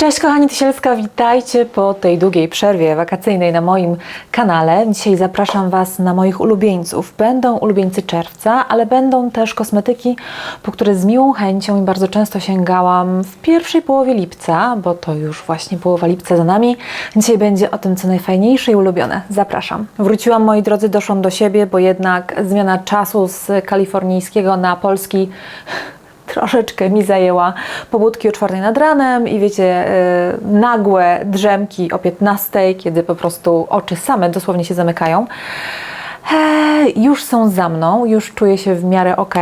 Cześć kochani Tysielska, witajcie po tej długiej przerwie wakacyjnej na moim kanale. Dzisiaj zapraszam Was na moich ulubieńców. Będą ulubieńcy czerwca, ale będą też kosmetyki, po które z miłą chęcią i bardzo często sięgałam w pierwszej połowie lipca, bo to już właśnie połowa lipca za nami. Dzisiaj będzie o tym, co najfajniejsze i ulubione. Zapraszam. Wróciłam, moi drodzy, doszłam do siebie, bo jednak zmiana czasu z kalifornijskiego na polski troszeczkę mi zajęła pobudki o czwartej nad ranem i wiecie, yy, nagłe drzemki o 15, kiedy po prostu oczy same dosłownie się zamykają. Eee, już są za mną, już czuję się w miarę ok.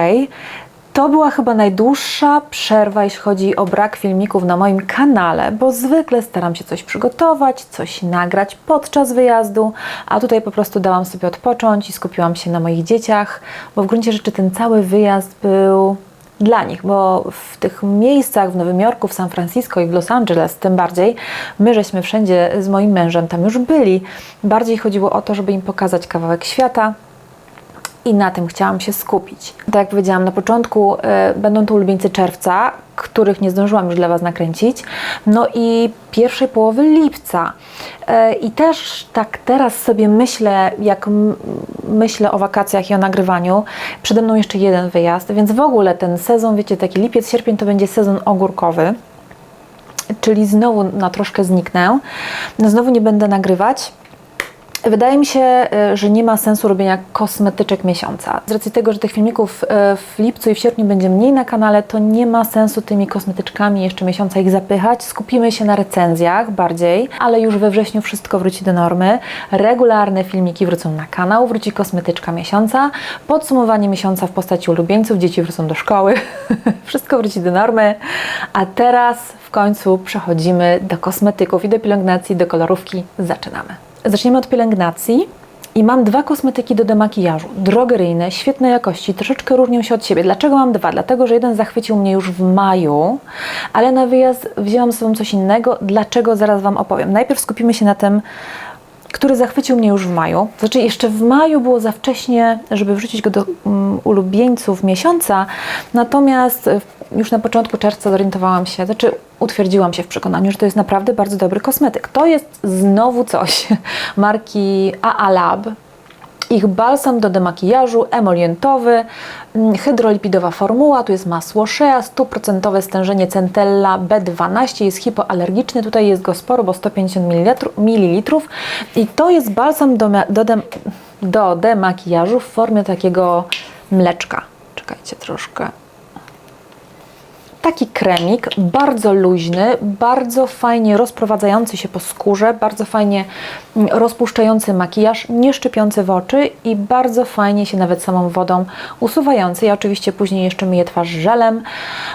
To była chyba najdłuższa przerwa, jeśli chodzi o brak filmików na moim kanale, bo zwykle staram się coś przygotować, coś nagrać podczas wyjazdu, a tutaj po prostu dałam sobie odpocząć i skupiłam się na moich dzieciach, bo w gruncie rzeczy ten cały wyjazd był dla nich, bo w tych miejscach w Nowym Jorku, w San Francisco i w Los Angeles tym bardziej, my żeśmy wszędzie z moim mężem tam już byli. Bardziej chodziło o to, żeby im pokazać kawałek świata, i na tym chciałam się skupić. Tak jak powiedziałam na początku, y, będą to ulubieńcy czerwca, których nie zdążyłam już dla Was nakręcić. No i pierwszej połowy lipca. Y, I też tak teraz sobie myślę, jak myślę o wakacjach i o nagrywaniu, przede mną jeszcze jeden wyjazd, więc w ogóle ten sezon, wiecie, taki lipiec, sierpień to będzie sezon ogórkowy. Czyli znowu na troszkę zniknę. No znowu nie będę nagrywać. Wydaje mi się, y, że nie ma sensu robienia kosmetyczek miesiąca. Z racji tego, że tych filmików y, w lipcu i w sierpniu będzie mniej na kanale, to nie ma sensu tymi kosmetyczkami jeszcze miesiąca ich zapychać. Skupimy się na recenzjach bardziej, ale już we wrześniu wszystko wróci do normy. Regularne filmiki wrócą na kanał, wróci kosmetyczka miesiąca, podsumowanie miesiąca w postaci ulubieńców, dzieci wrócą do szkoły, wszystko wróci do normy. A teraz w końcu przechodzimy do kosmetyków i do pielęgnacji, do kolorówki. Zaczynamy. Zaczniemy od pielęgnacji. I mam dwa kosmetyki do demakijażu, drogeryjne, świetnej jakości, troszeczkę różnią się od siebie. Dlaczego mam dwa? Dlatego, że jeden zachwycił mnie już w maju, ale na wyjazd wzięłam sobą coś innego. Dlaczego? Zaraz Wam opowiem. Najpierw skupimy się na tym, który zachwycił mnie już w maju. Znaczy, jeszcze w maju było za wcześnie, żeby wrzucić go do um, ulubieńców miesiąca, natomiast już na początku czerwca zorientowałam się, znaczy utwierdziłam się w przekonaniu, że to jest naprawdę bardzo dobry kosmetyk. To jest znowu coś marki AA Lab. Ich balsam do demakijażu emolientowy, hydrolipidowa formuła, tu jest masło shea, stuprocentowe stężenie centella B12, jest hipoalergiczny, tutaj jest go sporo, bo 150 ml i to jest balsam do, do, dem, do demakijażu w formie takiego mleczka. Czekajcie troszkę taki kremik, bardzo luźny, bardzo fajnie rozprowadzający się po skórze, bardzo fajnie mm, rozpuszczający makijaż, nie szczypiący w oczy i bardzo fajnie się nawet samą wodą usuwający. Ja oczywiście później jeszcze myję twarz żelem,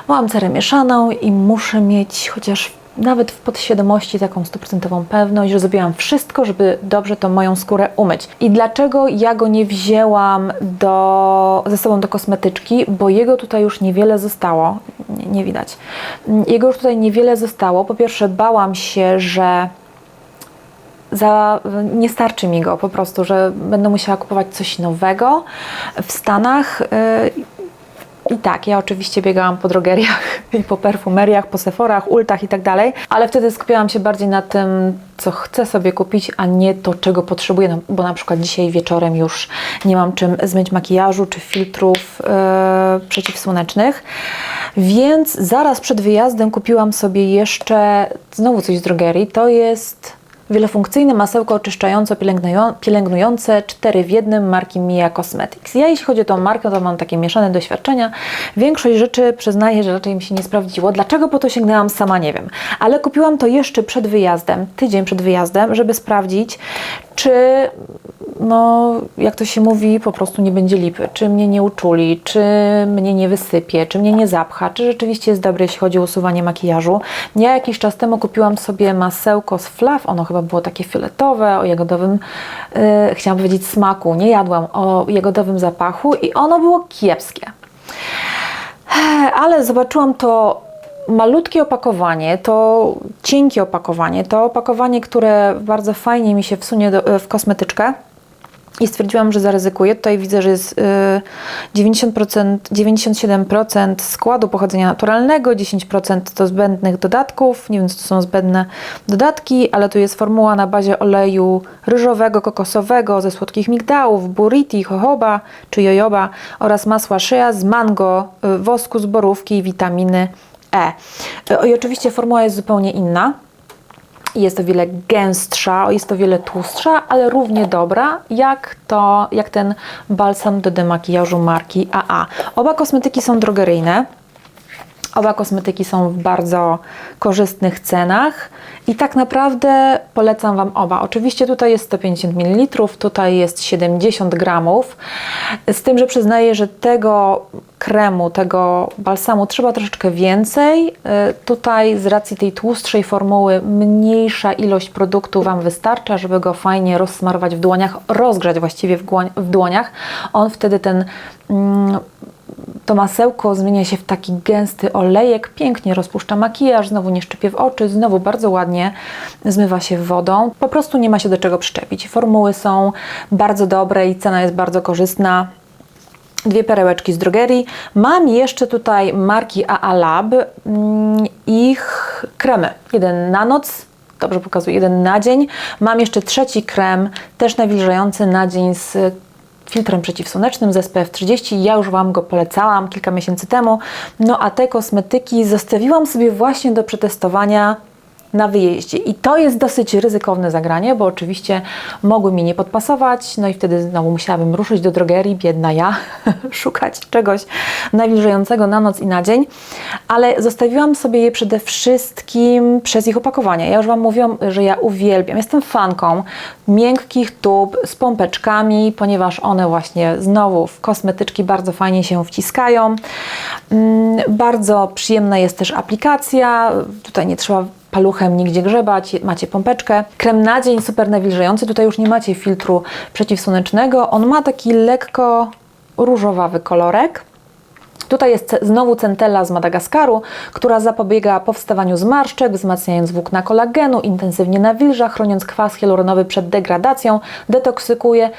mam cerę mieszaną i muszę mieć chociaż nawet w podświadomości taką stuprocentową pewność, że zrobiłam wszystko, żeby dobrze tą moją skórę umyć. I dlaczego ja go nie wzięłam do, ze sobą do kosmetyczki? Bo jego tutaj już niewiele zostało. Nie, nie widać. Jego już tutaj niewiele zostało. Po pierwsze bałam się, że za, nie starczy mi go po prostu, że będę musiała kupować coś nowego w Stanach. Yy, i tak, ja oczywiście biegałam po drogeriach i po perfumeriach, po Sephorach, Ultach i tak dalej, ale wtedy skupiałam się bardziej na tym, co chcę sobie kupić, a nie to, czego potrzebuję, no, bo na przykład dzisiaj wieczorem już nie mam czym zmyć makijażu czy filtrów yy, przeciwsłonecznych, więc zaraz przed wyjazdem kupiłam sobie jeszcze znowu coś z drogerii, to jest wielofunkcyjne masełko oczyszczająco pielęgnujące 4 w jednym marki Mia Cosmetics. Ja jeśli chodzi o tą markę, to mam takie mieszane doświadczenia. Większość rzeczy przyznaję, że raczej mi się nie sprawdziło. Dlaczego po to sięgnęłam sama nie wiem. Ale kupiłam to jeszcze przed wyjazdem, tydzień przed wyjazdem, żeby sprawdzić, czy no, jak to się mówi, po prostu nie będzie lipy, czy mnie nie uczuli, czy mnie nie wysypie, czy mnie nie zapcha, czy rzeczywiście jest dobre, jeśli chodzi o usuwanie makijażu. Ja jakiś czas temu kupiłam sobie masełko z Fluff, ono chyba było takie fioletowe, o jagodowym, yy, chciałam powiedzieć smaku, nie jadłam, o jagodowym zapachu i ono było kiepskie. Ale zobaczyłam to malutkie opakowanie, to cienkie opakowanie, to opakowanie, które bardzo fajnie mi się wsunie do, w kosmetyczkę I stwierdziłam, że zaryzykuję. Tutaj widzę, że jest y, 90%, 97% składu pochodzenia naturalnego, 10% to zbędnych dodatków. Nie wiem, co to są zbędne dodatki, ale tu jest formuła na bazie oleju ryżowego, kokosowego, ze słodkich migdałów, buriti, jojoba czy jojoba oraz masła shea z mango, y, wosku z borówki i witaminy E. Y, I oczywiście formuła jest zupełnie inna. Jest o wiele gęstsza, jest o wiele tłustsza, ale równie dobra, jak, to, jak ten balsam do demakijażu marki AA. Oba kosmetyki są drogeryjne. Oba kosmetyki są w bardzo korzystnych cenach i tak naprawdę polecam Wam oba. Oczywiście tutaj jest 150 ml, tutaj jest 70 gramów. Z tym, że przyznaję, że tego kremu, tego balsamu trzeba troszeczkę więcej. Y, Tutaj z racji tej tłustszej formuły mniejsza ilość produktu Wam wystarcza, żeby go fajnie rozsmarować w dłoniach, rozgrzać właściwie w, dłoniach. On wtedy ten mm, to masełko zmienia się w taki gęsty olejek, pięknie rozpuszcza makijaż, znowu nie szczypie w oczy, znowu bardzo ładnie zmywa się wodą. Po prostu nie ma się do czego przyczepić. Formuły są bardzo dobre i cena jest bardzo korzystna. Dwie perełeczki z drogerii. Mam jeszcze tutaj marki AA Lab, mm, ich kremy. Jeden na noc, dobrze pokazuję, jeden na dzień. Mam jeszcze trzeci krem, też nawilżający na dzień z filtrem przeciwsłonecznym z SPF 30. Ja już Wam go polecałam kilka miesięcy temu. No a te kosmetyki zostawiłam sobie właśnie do przetestowania na wyjeździe. I to jest dosyć ryzykowne zagranie, bo oczywiście mogły mi nie podpasować, no i wtedy znowu musiałabym ruszyć do drogerii, biedna ja, szukać czegoś nawilżającego na noc i na dzień, ale zostawiłam sobie je przede wszystkim przez ich opakowanie. Ja już Wam mówiłam, że ja uwielbiam, jestem fanką miękkich tub z pompeczkami, ponieważ one właśnie znowu w kosmetyczki bardzo fajnie się wciskają. Mm, Bardzo przyjemna jest też aplikacja, tutaj nie trzeba paluchem nigdzie grzebać, macie pompeczkę. Krem na dzień super nawilżający, tutaj już nie macie filtru przeciwsłonecznego, on ma taki lekko różowawy kolorek. Tutaj jest znowu centella z Madagaskaru, która zapobiega powstawaniu zmarszczek, wzmacniając włókna kolagenu, intensywnie nawilża, chroniąc kwas hialuronowy przed degradacją, detoksykuje,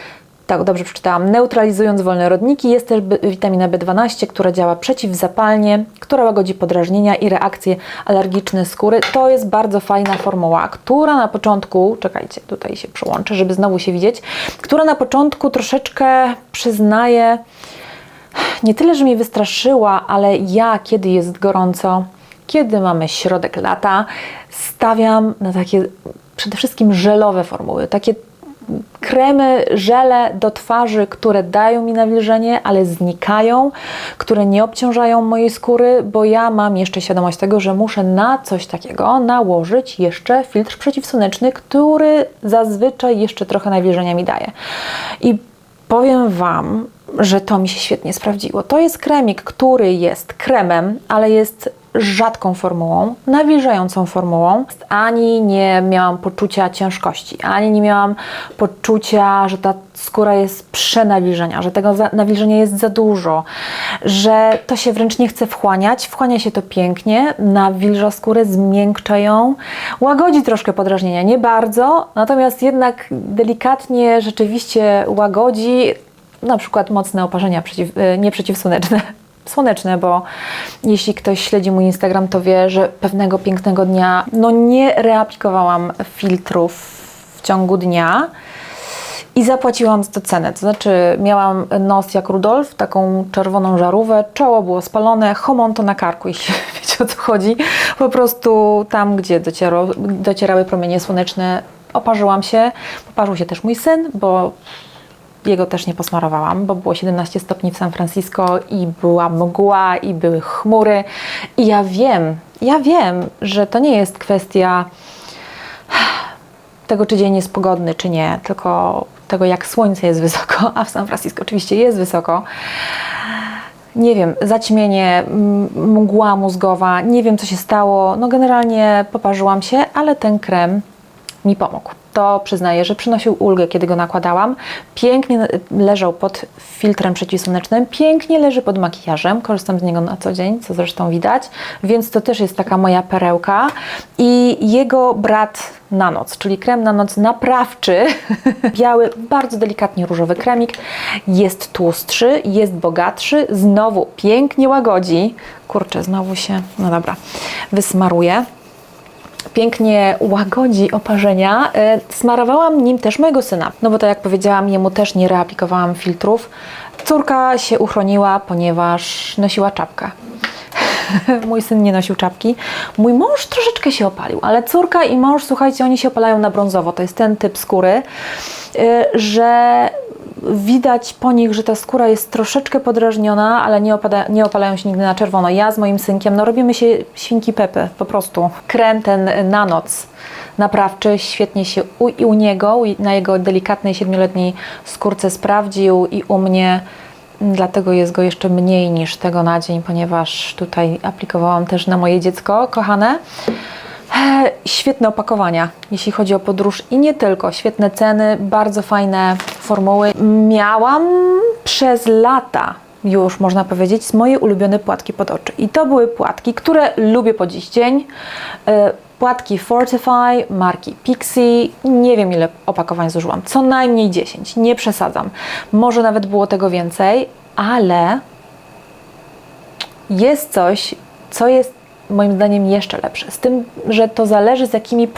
tak dobrze przeczytałam, neutralizując wolne rodniki. Jest też witamina B12, która działa przeciwzapalnie, która łagodzi podrażnienia i reakcje alergiczne skóry. To jest bardzo fajna formuła, która na początku, czekajcie, tutaj się przełączę, żeby znowu się widzieć, która na początku troszeczkę przyznaje, nie tyle, że mnie wystraszyła, ale ja, kiedy jest gorąco, kiedy mamy środek lata, stawiam na takie przede wszystkim żelowe formuły, takie kremy, żele do twarzy, które dają mi nawilżenie, ale znikają, które nie obciążają mojej skóry, bo ja mam jeszcze świadomość tego, że muszę na coś takiego nałożyć jeszcze filtr przeciwsłoneczny, który zazwyczaj jeszcze trochę nawilżenia mi daje. I powiem Wam, że to mi się świetnie sprawdziło. To jest kremik, który jest kremem, ale jest rzadką formułą, nawilżającą formułą. Ani nie miałam poczucia ciężkości, ani nie miałam poczucia, że ta skóra jest przenawilżenia, że tego za- nawilżenia jest za dużo, że to się wręcz nie chce wchłaniać. Wchłania się to pięknie, nawilża skórę, zmiękcza ją, łagodzi troszkę podrażnienia, nie bardzo, natomiast jednak delikatnie rzeczywiście łagodzi na przykład mocne oparzenia przeciw, e, słoneczne, bo jeśli ktoś śledzi mój Instagram, to wie, że pewnego pięknego dnia no nie reaplikowałam filtrów w ciągu dnia i zapłaciłam za to cenę. To znaczy miałam nos jak Rudolf, taką czerwoną żarówę, czoło było spalone, homonto na karku, jeśli wiecie o co chodzi. Po prostu tam, gdzie dociero, docierały promienie słoneczne, oparzyłam się. Poparzył się też mój syn, bo jego też nie posmarowałam, bo było 17 stopni w San Francisco i była mgła i były chmury. I ja wiem, ja wiem, że to nie jest kwestia tego, czy dzień jest pogodny, czy nie, tylko tego, jak słońce jest wysoko, a w San Francisco oczywiście jest wysoko. Nie wiem, zaćmienie, mgła mózgowa, nie wiem co się stało. No generalnie poparzyłam się, ale ten krem mi pomógł. To przyznaję, że przynosił ulgę, kiedy go nakładałam. Pięknie leżał pod filtrem przeciwsłonecznym, pięknie leży pod makijażem. Korzystam z niego na co dzień, co zresztą widać, więc to też jest taka moja perełka. I jego brat na noc, czyli krem na noc naprawczy, biały, bardzo delikatnie różowy kremik, jest tłustszy, jest bogatszy, znowu pięknie łagodzi. Kurczę, znowu się, no dobra, wysmaruję pięknie łagodzi oparzenia. E, Smarowałam nim też mojego syna, no bo tak jak powiedziałam, jemu też nie reaplikowałam filtrów. Córka się uchroniła, ponieważ nosiła czapkę. Mój syn nie nosił czapki. Mój mąż troszeczkę się opalił, ale córka i mąż, słuchajcie, oni się opalają na brązowo. To jest ten typ skóry, y, że widać po nich, że ta skóra jest troszeczkę podrażniona, ale nie, opada, nie opalają się nigdy na czerwono. Ja z moim synkiem, no robimy się świnki Pepy, po prostu. Krem ten na noc naprawczy, świetnie się u, i u niego, na jego delikatnej siedmioletniej skórce sprawdził i u mnie Dlatego jest go jeszcze mniej niż tego na dzień, ponieważ tutaj aplikowałam też na moje dziecko kochane. E, Świetne opakowania, jeśli chodzi o podróż i nie tylko. Świetne ceny, bardzo fajne formuły. Miałam przez lata już można powiedzieć moje ulubione płatki pod oczy. I to były płatki, które lubię po dziś dzień. E, Płatki Fortify marki Pixie. Nie wiem ile opakowań zużyłam. Co najmniej 10. Nie przesadzam. Może nawet było tego więcej, ale jest coś, co jest moim zdaniem jeszcze lepsze. Z tym, że to zależy z jakimi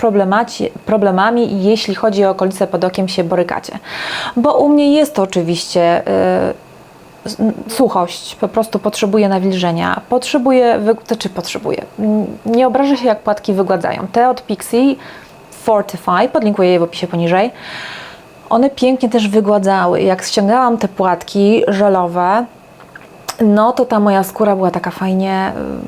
problemami, jeśli chodzi o okolice pod okiem, się borykacie. Bo u mnie jest to oczywiście yy, suchość, po prostu potrzebuję nawilżenia, potrzebuję, to czy potrzebuję, nie obrażę się jak płatki wygładzają. Te od Pixie Fortify, podlinkuję je w opisie poniżej, one pięknie też wygładzały. Jak ściągałam te płatki żelowe, no to ta moja skóra była taka fajnie, ym,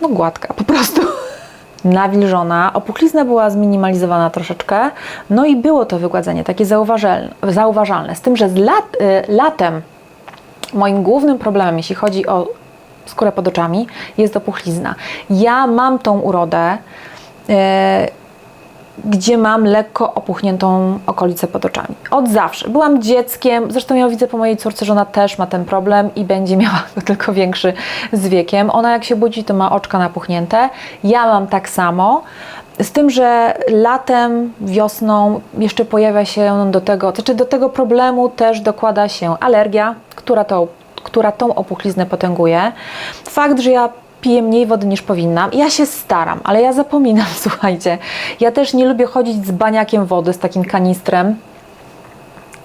no gładka po prostu. Nawilżona, opuchlizna była zminimalizowana troszeczkę, no i było to wygładzenie takie zauważalne, zauważalne. Z tym, że z lat, y, latem moim głównym problemem, jeśli chodzi o skórę pod oczami, jest opuchlizna. Ja mam tą urodę, e, gdzie mam lekko opuchniętą okolicę pod oczami. Od zawsze. Byłam dzieckiem, zresztą ja widzę po mojej córce, że ona też ma ten problem i będzie miała go tylko większy z wiekiem. Ona jak się budzi, to ma oczka napuchnięte. Ja mam tak samo. Z tym, że latem, wiosną jeszcze pojawia się do tego, znaczy do tego problemu też dokłada się alergia, która to która tą opuchliznę potęguje. Fakt, że ja piję mniej wody niż powinnam. Ja się staram, ale ja zapominam, słuchajcie. Ja też nie lubię chodzić z baniakiem wody, z takim kanistrem.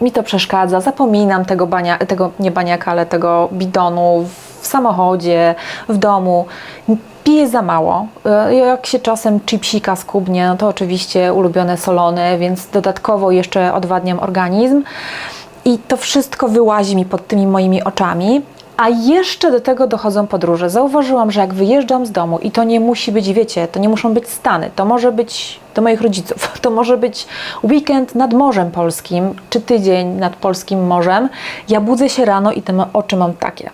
Mi to przeszkadza, zapominam tego, bania, tego nie baniaka, ale tego bidonu w samochodzie, w domu. Piję za mało. E, Jak się czasem chipsika skubnie, no to oczywiście ulubione solone, więc dodatkowo jeszcze odwadniam organizm. I to wszystko wyłazi mi pod tymi moimi oczami. A jeszcze do tego dochodzą podróże. Zauważyłam, że jak wyjeżdżam z domu i to nie musi być, wiecie, to nie muszą być Stany, to może być do moich rodziców, to może być weekend nad Morzem Polskim, czy tydzień nad Polskim Morzem. Ja budzę się rano i te oczy mam takie.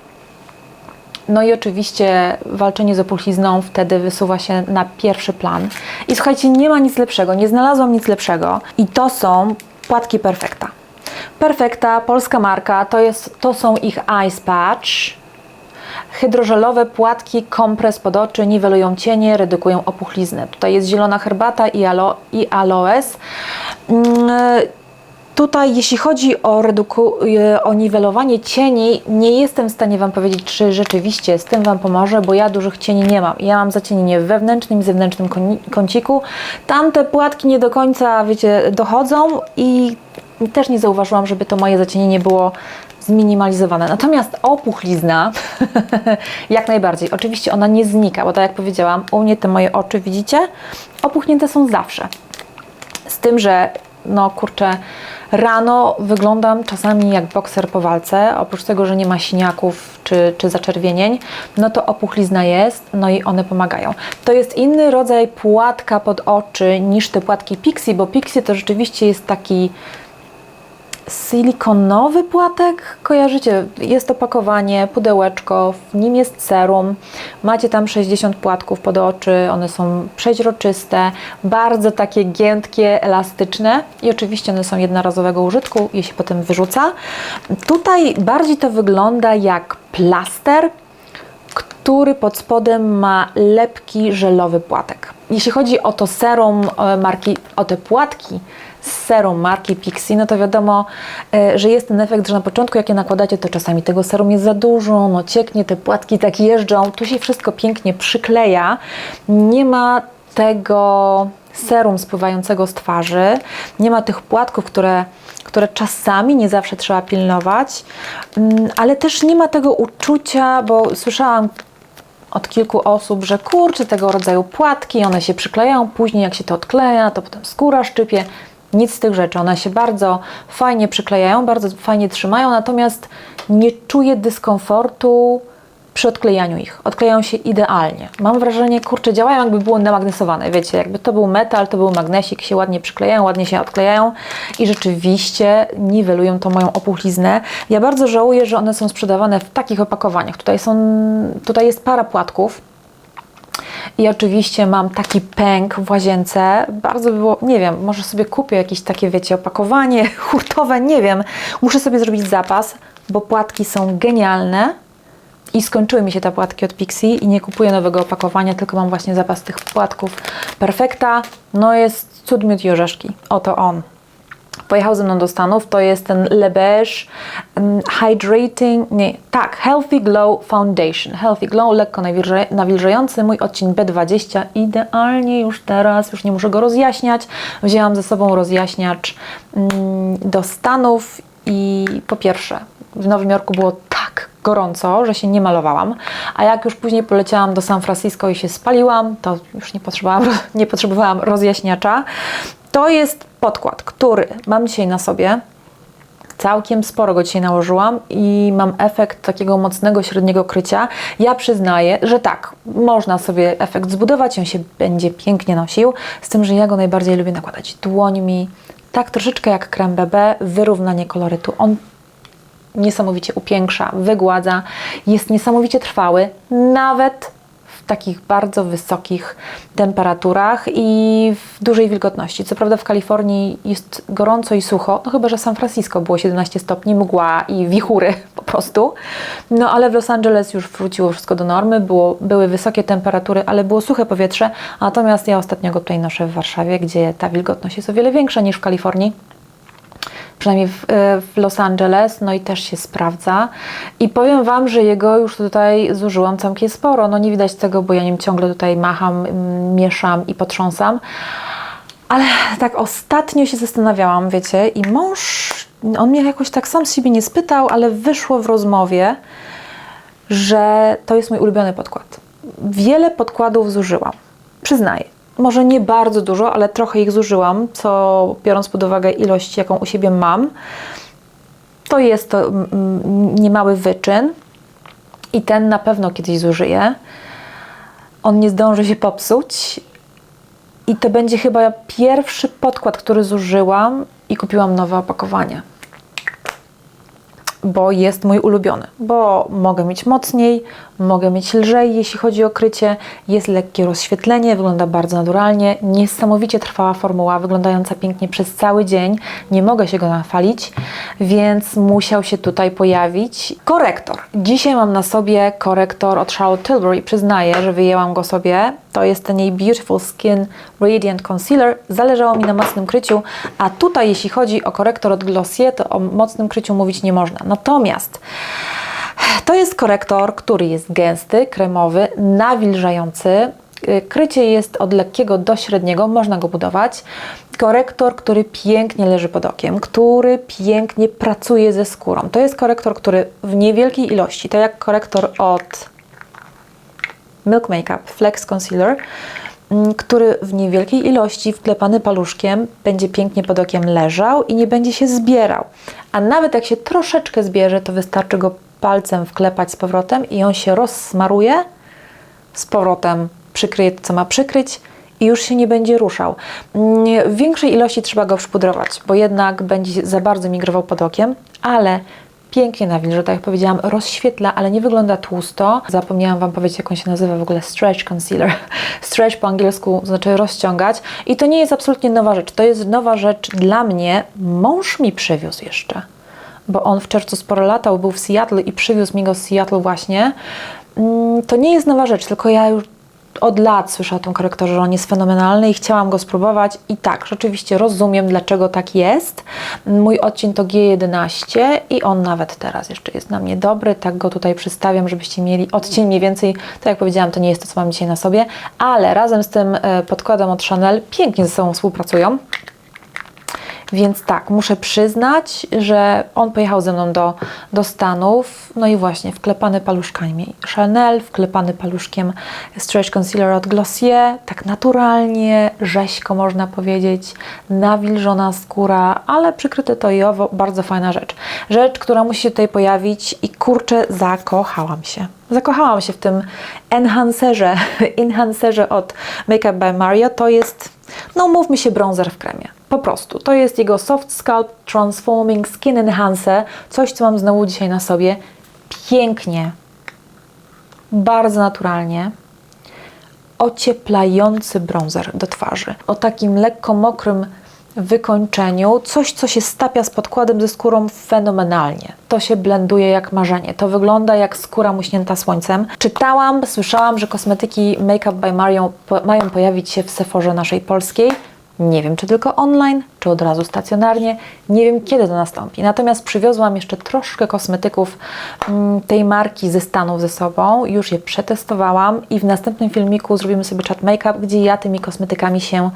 No i oczywiście walczenie z opuchlizną wtedy wysuwa się na pierwszy plan. I słuchajcie, nie ma nic lepszego, nie znalazłam nic lepszego. I to są płatki Perfekta. Perfekta, polska marka, to, jest, to są ich Ice Patch. Hydrożelowe płatki, kompres pod oczy, niwelują cienie, redukują opuchliznę. Tutaj jest zielona herbata i, alo, i aloes. Mm, Tutaj, jeśli chodzi o, reduku, y, o niwelowanie cieni, nie jestem w stanie Wam powiedzieć, czy rzeczywiście z tym Wam pomoże, bo ja dużych cieni nie mam. Ja mam zacienienie w wewnętrznym zewnętrznym kąciku. Tam te płatki nie do końca, wiecie, dochodzą i też nie zauważyłam, żeby to moje zacienienie było zminimalizowane. Natomiast opuchlizna, jak najbardziej. Oczywiście ona nie znika, bo tak jak powiedziałam, u mnie te moje oczy, widzicie, opuchnięte są zawsze. Z tym, że no kurczę, rano wyglądam czasami jak bokser po walce. Oprócz tego, że nie ma siniaków czy, czy zaczerwienień, no to opuchlizna jest, no i one pomagają. To jest inny rodzaj płatka pod oczy niż te płatki Pixie, bo Pixie to rzeczywiście jest taki silikonowy płatek. Kojarzycie, jest opakowanie, pudełeczko, w nim jest serum. Macie tam 60 płatków pod oczy, one są przeźroczyste, bardzo takie giętkie, elastyczne i oczywiście one są jednorazowego użytku i się potem wyrzuca. Tutaj bardziej to wygląda jak plaster, który pod spodem ma lepki żelowy płatek. Jeśli chodzi o to serum e, marki, o te płatki z serum marki Pixie, no to wiadomo, e, że jest ten efekt, że na początku jak je nakładacie, to czasami tego serum jest za dużo, no cieknie, te płatki tak jeżdżą, tu się wszystko pięknie przykleja, nie ma tego serum spływającego z twarzy, nie ma tych płatków, które, które czasami nie zawsze trzeba pilnować, mm, ale też nie ma tego uczucia, bo słyszałam od kilku osób, że kurczę, tego rodzaju płatki, one się przyklejają, później jak się to odkleja, to potem skóra szczypie. Nic z tych rzeczy. One się bardzo fajnie przyklejają, bardzo fajnie trzymają, natomiast nie czuję dyskomfortu przy odklejaniu ich. Odklejają się idealnie. Mam wrażenie, kurczę, działają jakby było namagnesowane. Wiecie, jakby to był metal, to był magnesik, się ładnie przyklejają, ładnie się odklejają i rzeczywiście niwelują tą moją opuchliznę. Ja bardzo żałuję, że one są sprzedawane w takich opakowaniach. Tutaj są, tutaj jest para płatków. I oczywiście mam taki pęk w łazience. Bardzo by było, nie wiem, może sobie kupię jakieś takie, wiecie, opakowanie hurtowe, nie wiem. Muszę sobie zrobić zapas, bo płatki są genialne. I skończyły mi się te płatki od Pixie i nie kupuję nowego opakowania, tylko mam właśnie zapas tych płatków Perfekta. No jest cud miód i orzeszki. Oto on. Pojechał ze mną do Stanów, to jest ten Le Beige um, Hydrating, nie, tak, Healthy Glow Foundation. Healthy Glow, lekko nawilżający, mój odcień B20, idealnie już teraz, już nie muszę go rozjaśniać. Wzięłam ze sobą rozjaśniacz um, do Stanów i po pierwsze, w Nowym Jorku było tak gorąco, że się nie malowałam, a jak już później poleciałam do San Francisco i się spaliłam, to już nie potrzebowałam, nie potrzebowałam rozjaśniacza. To jest podkład, który mam dzisiaj na sobie. Całkiem sporo go dzisiaj nałożyłam i mam efekt takiego mocnego, średniego krycia. Ja przyznaję, że tak, można sobie efekt zbudować, on się będzie pięknie nosił, z tym, że ja go najbardziej lubię nakładać dłońmi, tak troszeczkę jak krem BB, wyrównanie kolorytu. On niesamowicie upiększa, wygładza, jest niesamowicie trwały, nawet takich bardzo wysokich temperaturach i w dużej wilgotności. Co prawda w Kalifornii jest gorąco i sucho, no chyba, że San Francisco było 17 stopni, mgła i wichury po prostu. No ale w Los Angeles już wróciło wszystko do normy, było, były wysokie temperatury, ale było suche powietrze, natomiast ja ostatnio go tutaj noszę w Warszawie, gdzie ta wilgotność jest o wiele większa niż w Kalifornii przynajmniej w, e, w, Los Angeles, no i też się sprawdza. I powiem Wam, że jego już tutaj zużyłam całkiem sporo. No nie widać tego, bo ja nim ciągle tutaj macham, mieszam i potrząsam. Ale tak ostatnio się zastanawiałam, wiecie, i mąż, on mnie jakoś tak sam z siebie nie spytał, ale wyszło w rozmowie, że to jest mój ulubiony podkład. Wiele podkładów zużyłam, przyznaję może nie bardzo dużo, ale trochę ich zużyłam, co biorąc pod uwagę ilość, jaką u siebie mam, to jest to mm, mm, niemały wyczyn i ten na pewno kiedyś zużyję. On nie zdąży się popsuć i to będzie chyba pierwszy podkład, który zużyłam i kupiłam nowe opakowanie bo jest mój ulubiony, bo mogę mieć mocniej, mogę mieć lżej, jeśli chodzi o krycie, jest lekkie rozświetlenie, wygląda bardzo naturalnie, niesamowicie trwała formuła, wyglądająca pięknie przez cały dzień, nie mogę się go nachwalić, więc musiał się tutaj pojawić korektor. Dzisiaj mam na sobie korektor od Charlotte Tilbury, przyznaję, że wyjęłam go sobie, to jest ten jej Beautiful Skin Radiant Concealer, zależało mi na mocnym kryciu, a tutaj jeśli chodzi o korektor od Glossier, to o mocnym kryciu mówić nie można. Natomiast to jest korektor, który jest gęsty, kremowy, nawilżający. Krycie jest od lekkiego do średniego, można go budować. Korektor, który pięknie leży pod okiem, który pięknie pracuje ze skórą. To jest korektor, który w niewielkiej ilości, tak jak korektor od Milk Makeup Flex Concealer, który w niewielkiej ilości, wklepany paluszkiem, będzie pięknie pod okiem leżał i nie będzie się zbierał. A nawet jak się troszeczkę zbierze, to wystarczy go palcem wklepać z powrotem i on się rozsmaruje, z powrotem przykryje to, co ma przykryć i już się nie będzie ruszał. Mm, W większej ilości trzeba go przypudrować, bo jednak będzie za bardzo migrował pod okiem, ale pięknie nawilża, tak jak powiedziałam, rozświetla, ale nie wygląda tłusto. Zapomniałam Wam powiedzieć, jak on się nazywa w ogóle, stretch concealer. Stretch po angielsku znaczy rozciągać i to nie jest absolutnie nowa rzecz, to jest nowa rzecz dla mnie. Mąż mi przywiózł jeszcze, bo on w czerwcu sporo latał, był w Seattle i przywiózł mi go z Seattle właśnie. Mm, To nie jest nowa rzecz, tylko ja już od lat słyszę o tym korektorze, że on jest fenomenalny i chciałam go spróbować. I tak, rzeczywiście rozumiem, dlaczego tak jest. Mój odcień to G11 i on nawet teraz jeszcze jest na mnie dobry. Tak go tutaj przystawiam, żebyście mieli odcień mniej więcej, tak jak powiedziałam, to nie jest to, co mam dzisiaj na sobie, ale razem z tym e, podkładem od Chanel pięknie ze sobą współpracują. Więc tak, muszę przyznać, że on pojechał ze mną do, do Stanów, no i właśnie wklepany paluszkami Chanel, wklepany paluszkiem Stretch Concealer od Glossier, tak naturalnie, rzeźko można powiedzieć, nawilżona skóra, ale przykryte to i owo, bardzo fajna rzecz. Rzecz, która musi się tutaj pojawić i kurczę, zakochałam się. Zakochałam się w tym enhancerze, enhancerze od Makeup by Mario, to jest no mówmy się bronzer w kremie. Po prostu. To jest jego Soft Scalp Transforming Skin Enhancer. Coś, co mam znowu dzisiaj na sobie. Pięknie. Bardzo naturalnie. Ocieplający bronzer do twarzy. O takim lekko mokrym wykończeniu. Coś, co się stapia z podkładem ze skórą fenomenalnie. To się blenduje jak marzenie. To wygląda jak skóra muśnięta słońcem. Czytałam, słyszałam, że kosmetyki Makeup by Mario po, mają pojawić się w Sephorze naszej polskiej. Nie wiem, czy tylko online, czy od razu stacjonarnie. Nie wiem, kiedy to nastąpi. Natomiast przywiozłam jeszcze troszkę kosmetyków mm, tej marki ze Stanów ze sobą. Już je przetestowałam i w następnym filmiku zrobimy sobie chat make-up, gdzie ja tymi kosmetykami się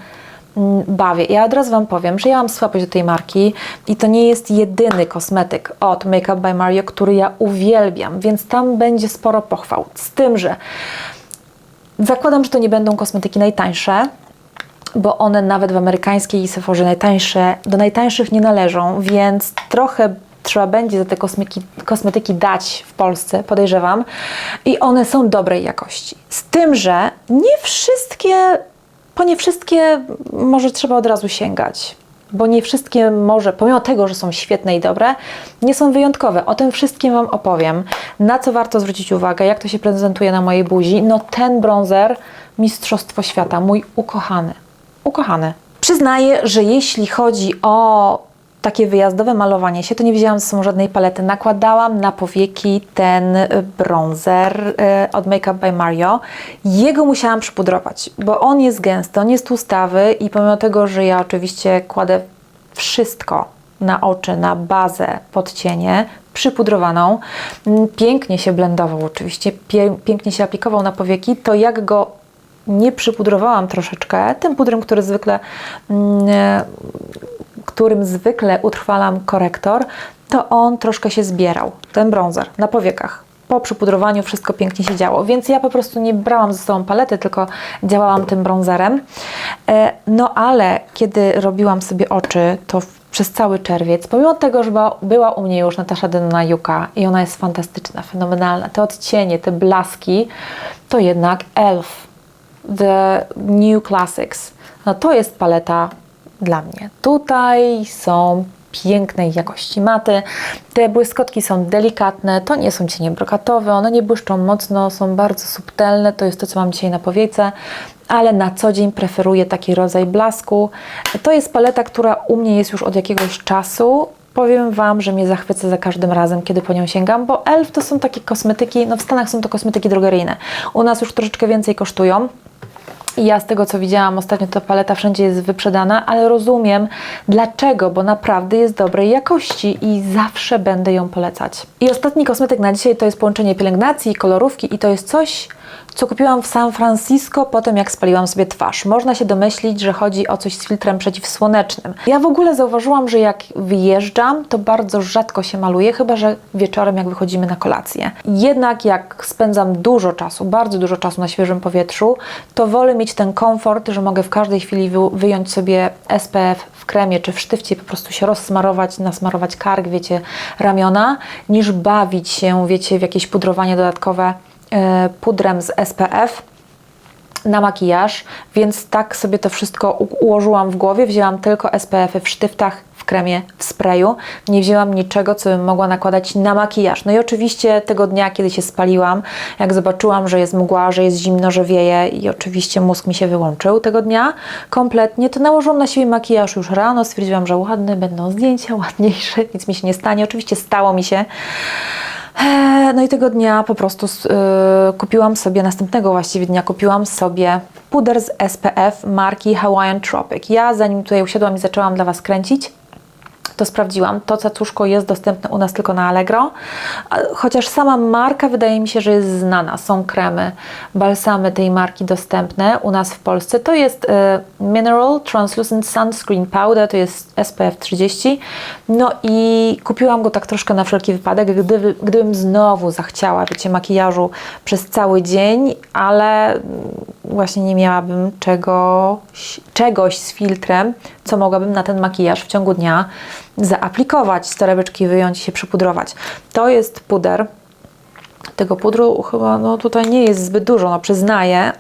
mm, bawię. Ja od razu Wam powiem, że ja mam słabość do tej marki i to nie jest jedyny kosmetyk od Makeup by Mario, który ja uwielbiam, więc tam będzie sporo pochwał. Z tym, że zakładam, że to nie będą kosmetyki najtańsze, bo one nawet w amerykańskiej Sephorze najtańsze, do najtańszych nie należą, więc trochę trzeba będzie za te kosmetyki, kosmetyki dać w Polsce, podejrzewam. I one są dobrej jakości. Z tym, że nie wszystkie, po nie wszystkie może trzeba od razu sięgać. Bo nie wszystkie może, pomimo tego, że są świetne i dobre, nie są wyjątkowe. O tym wszystkim Wam opowiem. Na co warto zwrócić uwagę, jak to się prezentuje na mojej buzi. No ten bronzer, Mistrzostwo Świata, mój ukochany ukochany. Przyznaję, że jeśli chodzi o takie wyjazdowe malowanie się, to nie wzięłam ze sobą żadnej palety. Nakładałam na powieki ten bronzer e, od Makeup by Mario. Jego musiałam przypudrować, bo on jest gęsty, on jest tłustawy i pomimo tego, że ja oczywiście kładę wszystko na oczy, na bazę pod cienie, przypudrowaną, pięknie się blendował oczywiście, pięknie się aplikował na powieki, to jak go nie przypudrowałam troszeczkę. Tym pudrem, który zwykle, mm, e, którym zwykle utrwalam korektor, to on troszkę się zbierał, ten bronzer na powiekach. Po przypudrowaniu wszystko pięknie się działo, więc ja po prostu nie brałam ze sobą palety, tylko działałam tym bronzerem. E, No ale kiedy robiłam sobie oczy, to przez cały czerwiec, pomimo tego, że była u mnie już Natasza Denona Juka i ona jest fantastyczna, fenomenalna, te odcienie, te blaski, to jednak ELF The New Classics. No to jest paleta dla mnie. Tutaj są pięknej jakości maty. Te błyskotki są delikatne, to nie są cienie brokatowe, one nie błyszczą mocno, są bardzo subtelne, to jest to, co mam dzisiaj na powiece, ale na co dzień preferuję taki rodzaj blasku. To jest paleta, która u mnie jest już od jakiegoś czasu. Powiem Wam, że mnie zachwyca za każdym razem, kiedy po nią sięgam, bo ELF to są takie kosmetyki, no w Stanach są to kosmetyki drogeryjne. U nas już troszeczkę więcej kosztują. I ja z tego co widziałam ostatnio, ta paleta wszędzie jest wyprzedana, ale rozumiem dlaczego, bo naprawdę jest dobrej jakości i zawsze będę ją polecać. I ostatni kosmetyk na dzisiaj to jest połączenie pielęgnacji i kolorówki i to jest coś, co kupiłam w San Francisco po tym, jak spaliłam sobie twarz. Można się domyślić, że chodzi o coś z filtrem przeciwsłonecznym. Ja w ogóle zauważyłam, że jak wyjeżdżam, to bardzo rzadko się maluję, chyba że wieczorem, jak wychodzimy na kolację. Jednak jak spędzam dużo czasu, bardzo dużo czasu na świeżym powietrzu, to wolę mieć ten komfort, że mogę w każdej chwili wy- wyjąć sobie SPF w kremie czy w sztywcie, i po prostu się rozsmarować, nasmarować kark, wiecie, ramiona, niż bawić się, wiecie, w jakieś pudrowanie dodatkowe pudrem z SPF. na makijaż, więc tak sobie to wszystko ułożyłam w głowie. Wzięłam tylko SPF-y w sztyftach, kremie, w sprayu. Nie wzięłam niczego, co bym mogła nakładać na makijaż. No i oczywiście tego dnia, kiedy się spaliłam, jak zobaczyłam, że jest mgła, że jest zimno, że wieje i oczywiście mózg mi się wyłączył tego dnia kompletnie, to nałożyłam na siebie makijaż już rano. Stwierdziłam, że ładne będą zdjęcia, ładniejsze, nic mi się nie stanie. Oczywiście stało mi się. Eee, No i tego dnia po prostu s- y, kupiłam sobie, następnego właściwie dnia kupiłam sobie puder z SPF marki Hawaiian Tropic. Ja zanim tutaj usiadłam i zaczęłam dla Was kręcić, to sprawdziłam. To cacuszko jest dostępne u nas tylko na Allegro, chociaż sama marka wydaje mi się, że jest znana. Są kremy, balsamy tej marki dostępne u nas w Polsce. To jest e, Mineral Translucent Sunscreen Powder, to jest SPF 30. No i kupiłam go tak troszkę na wszelki wypadek, gdyby, gdybym znowu zachciała, wiecie, makijażu przez cały dzień, ale właśnie nie miałabym czegoś, czegoś z filtrem, co mogłabym na ten makijaż w ciągu dnia zaaplikować, z torebeczki wyjąć i się przypudrować. To jest puder. Tego pudru chyba no, tutaj nie jest zbyt dużo, no przyznaję.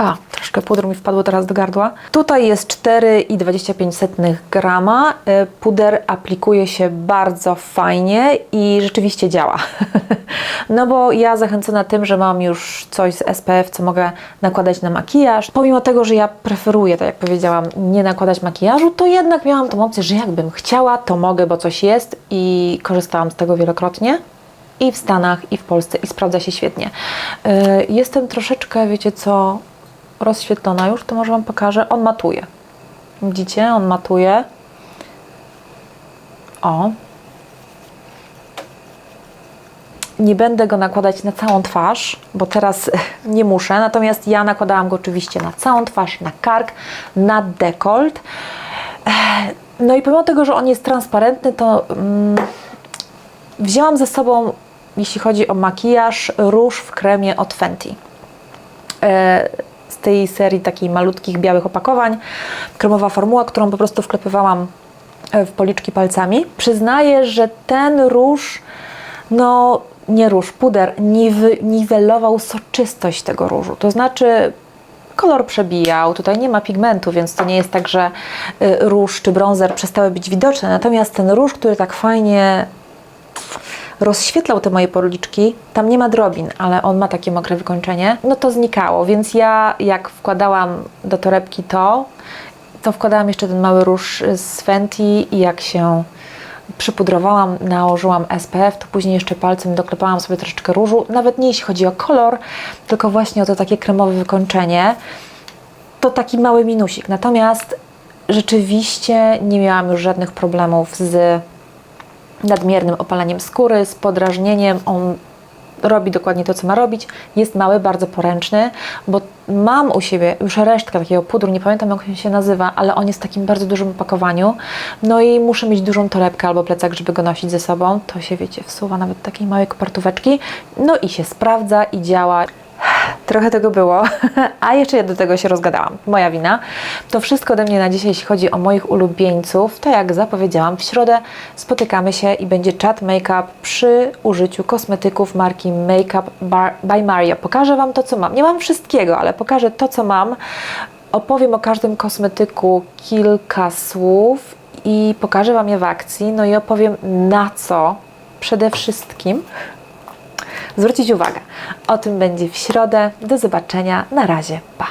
A, troszkę pudru mi wpadło teraz do gardła. Tutaj jest 4,25 grama. Y, Puder aplikuje się bardzo fajnie i rzeczywiście działa. no bo ja zachęcona tym, że mam już coś z SPF, co mogę nakładać na makijaż. Pomimo tego, że ja preferuję, tak jak powiedziałam, nie nakładać makijażu, to jednak miałam tą opcję, że jakbym chciała, to mogę, bo coś jest i korzystałam z tego wielokrotnie i w Stanach, i w Polsce i sprawdza się świetnie. Y, Jestem troszeczkę, wiecie co, rozświetlona już, to może Wam pokażę. On matuje. Widzicie? On matuje. O. Nie będę go nakładać na całą twarz, bo teraz nie muszę. Natomiast ja nakładałam go oczywiście na całą twarz, na kark, na dekolt. No i pomimo tego, że on jest transparentny, to mm, wzięłam ze sobą, jeśli chodzi o makijaż, róż w kremie od Fenty. E, tej serii takich malutkich białych opakowań. Kremowa formuła, którą po prostu wklepywałam e, w policzki palcami. Przyznaję, że ten róż, no nie róż, puder, niwy, niwelował soczystość tego różu. To znaczy kolor przebijał, tutaj nie ma pigmentu, więc to nie jest tak, że y, róż czy bronzer przestały być widoczne. Natomiast ten róż, który tak fajnie rozświetlał te moje policzki, tam nie ma drobin, ale on ma takie mokre wykończenie, no to znikało, więc ja jak wkładałam do torebki to, to wkładałam jeszcze ten mały róż z Fenty i jak się przypudrowałam, nałożyłam SPF, to później jeszcze palcem doklepałam sobie troszeczkę różu, nawet nie jeśli chodzi o kolor, tylko właśnie o to takie kremowe wykończenie, to taki mały minusik. Natomiast rzeczywiście nie miałam już żadnych problemów z nadmiernym opalaniem skóry, z podrażnieniem. On robi dokładnie to, co ma robić. Jest mały, bardzo poręczny, bo mam u siebie już resztkę takiego pudru, nie pamiętam jak on się nazywa, ale on jest w takim bardzo dużym opakowaniu. No i muszę mieć dużą torebkę albo plecak, żeby go nosić ze sobą. To się, wiecie, wsuwa nawet takiej małej kopertóweczki. No i się sprawdza i działa. Trochę tego było, a jeszcze ja do tego się rozgadałam. Moja wina. To wszystko ode mnie na dzisiaj, jeśli chodzi o moich ulubieńców. To jak zapowiedziałam, w środę spotykamy się i będzie chat make-up przy użyciu kosmetyków marki Makeup by Maria. Pokażę Wam to, co mam. Nie mam wszystkiego, ale pokażę to, co mam. Opowiem o każdym kosmetyku kilka słów i pokażę Wam je w akcji. No i opowiem na co przede wszystkim zwrócić uwagę. O tym będzie w środę. Do zobaczenia. Na razie. Pa.